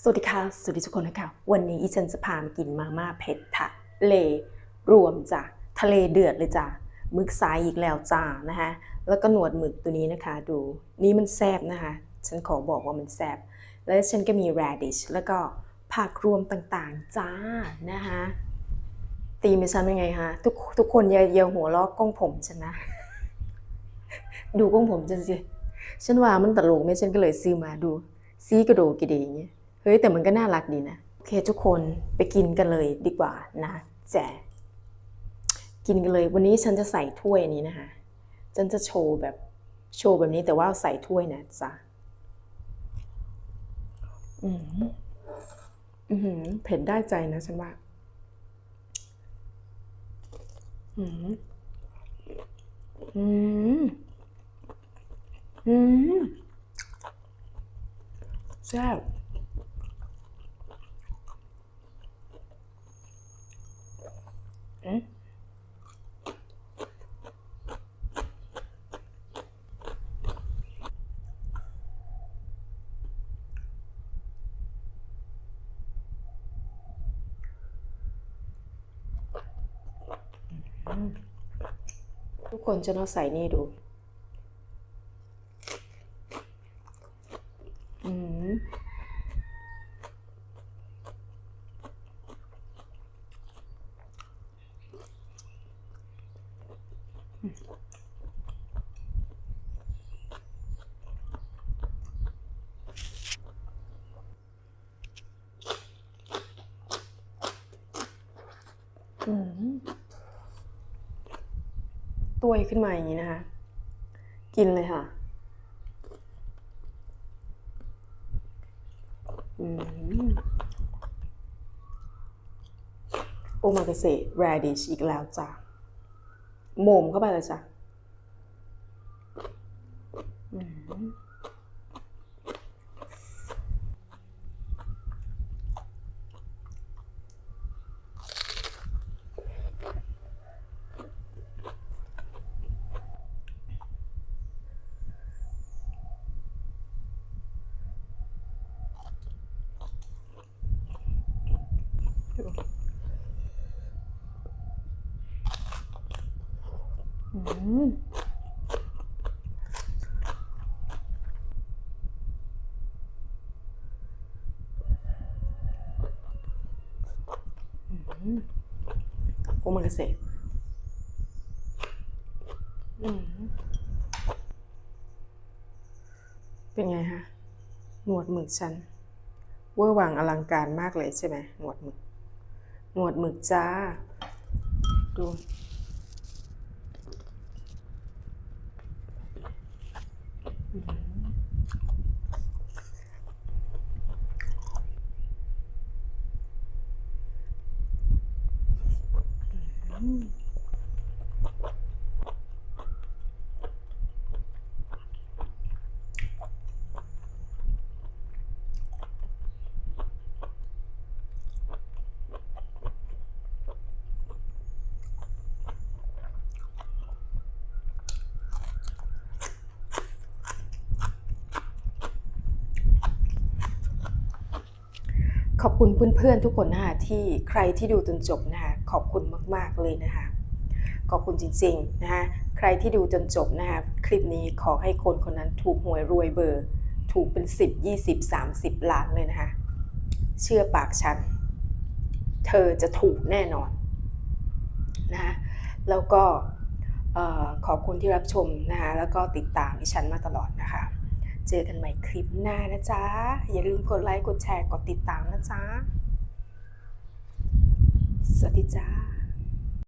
สวัสดีค่ะ สวัสดีทุกคนนะคะ วันนี้อีฉันจะพามากินมาม่าเผ็ดทะเลรวมจ้ะทะเลเดือดเลยจ้ะหมึกสายอีกแล้วจ้านะคะแล้วก็หนวดหมึกตัวนี้นะคะ ดูนี่มันแซบนะคะ ฉันขอบอกว่ามันแซบแล้วฉันก็มี radish แล้วก็ผักรวมต่างๆจ้านะคะตีมฉันยังไงคะทุกทุกคนอย่าอย่าหัวลอกกล้องผมฉันนะ ดูกล้องผมฉันสิฉันว่ามันตลกไหมฉันก็เลยซื้อมาดูซีกระโดดกระเดงอย่างเงี้ย เฮ้ยแต่มันก็น่ารักดีนะโอเคทุกคนไปกินกันเลยดีกว่านะแจกินกันเลยวันนี้ฉันจะใส่ถ้วยนี้นะคะฉันจะโชว์แบบโชว์แบบนี้แต่ว่าใส่ถ้วยนะจ๊ะอืมอือหือเผ็ดได้ใจนะฉันว่า อืมอืมอืมแซ่บ อืม ทุกคนจะต้องใส่นี่ดู อืม อืม ตัวขึ้นมาอย่างนี้นะคะ กินเลยค่ะอืมโอมากาเสะ radish อีกแล้วจ้ะ โหม่มเข้าไปเลยจ้ะ โอมากาเสะอืมเป็นไงฮะ หนวดหมึกฉัน เวอร์วังอลังการมากเลยใช่ไหมหนวดหมึก หนวดหมึกจ้า ดู ขอบคุณเพื่อนๆทุกคนนะคะที่ใครที่ดูจนจบนะคะขอบคุณมาก ๆเลยนะคะขอบคุณจริงๆนะคะใครที่ดูจนจบนะคะคลิปนี้ขอให้คนคนนั้นถูกหวยรวยเบอร์ ถูกเป็น 10 20 30 ล้านเลยนะคะเชื่อปากฉัน เธอจะถูกแน่นอนนะคะแล้วก็เอ่อขอบคุณที่รับชมนะคะแล้วก็ติดตามดิฉันมาตลอดนะคะ เจอกันใหม่คลิปหน้านะจ๊ะ อย่าลืมกดไลค์ กดแชร์ กดติดตามนะจ๊ะ สวัสดีจ้า